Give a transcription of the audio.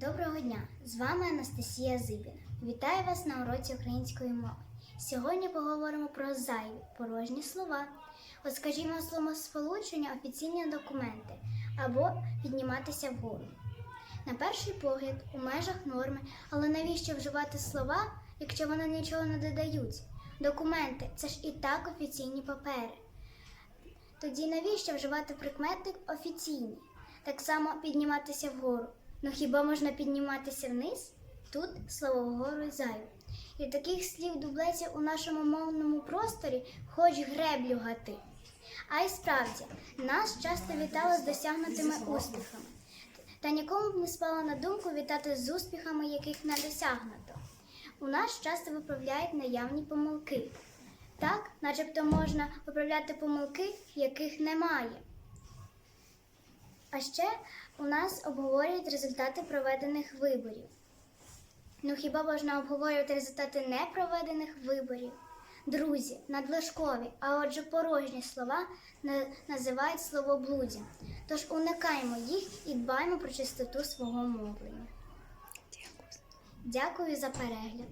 Доброго дня! З вами Анастасія Зибіна. Вітаю вас на уроці української мови. Сьогодні поговоримо про зайві порожні слова. От скажімо словосполучення офіційні документи або підніматися вгору. На перший погляд, у межах норми, але навіщо вживати слова, якщо вони нічого не додають? Документи це ж і так офіційні папери. Тоді навіщо вживати прикметник офіційні? Так само підніматися вгору. Ну хіба можна підніматися вниз? Тут слово вгору зайве. І таких слів дублеців у нашому мовному просторі хоч греблю гати. А й справді, нас часто вітали з досягнутими успіхами. Та нікому б не спало на думку вітати з успіхами, яких не досягнуто. У нас часто виправляють наявні помилки. Так, начебто можна виправляти помилки, яких немає. А ще у нас обговорюють результати проведених виборів. Ну хіба можна обговорювати результати непроведених виборів? Друзі, надлишкові, а отже порожні слова на- називають словоблуддям. Тож уникаємо їх і дбаємо про чистоту свого мовлення. Дякую за перегляд.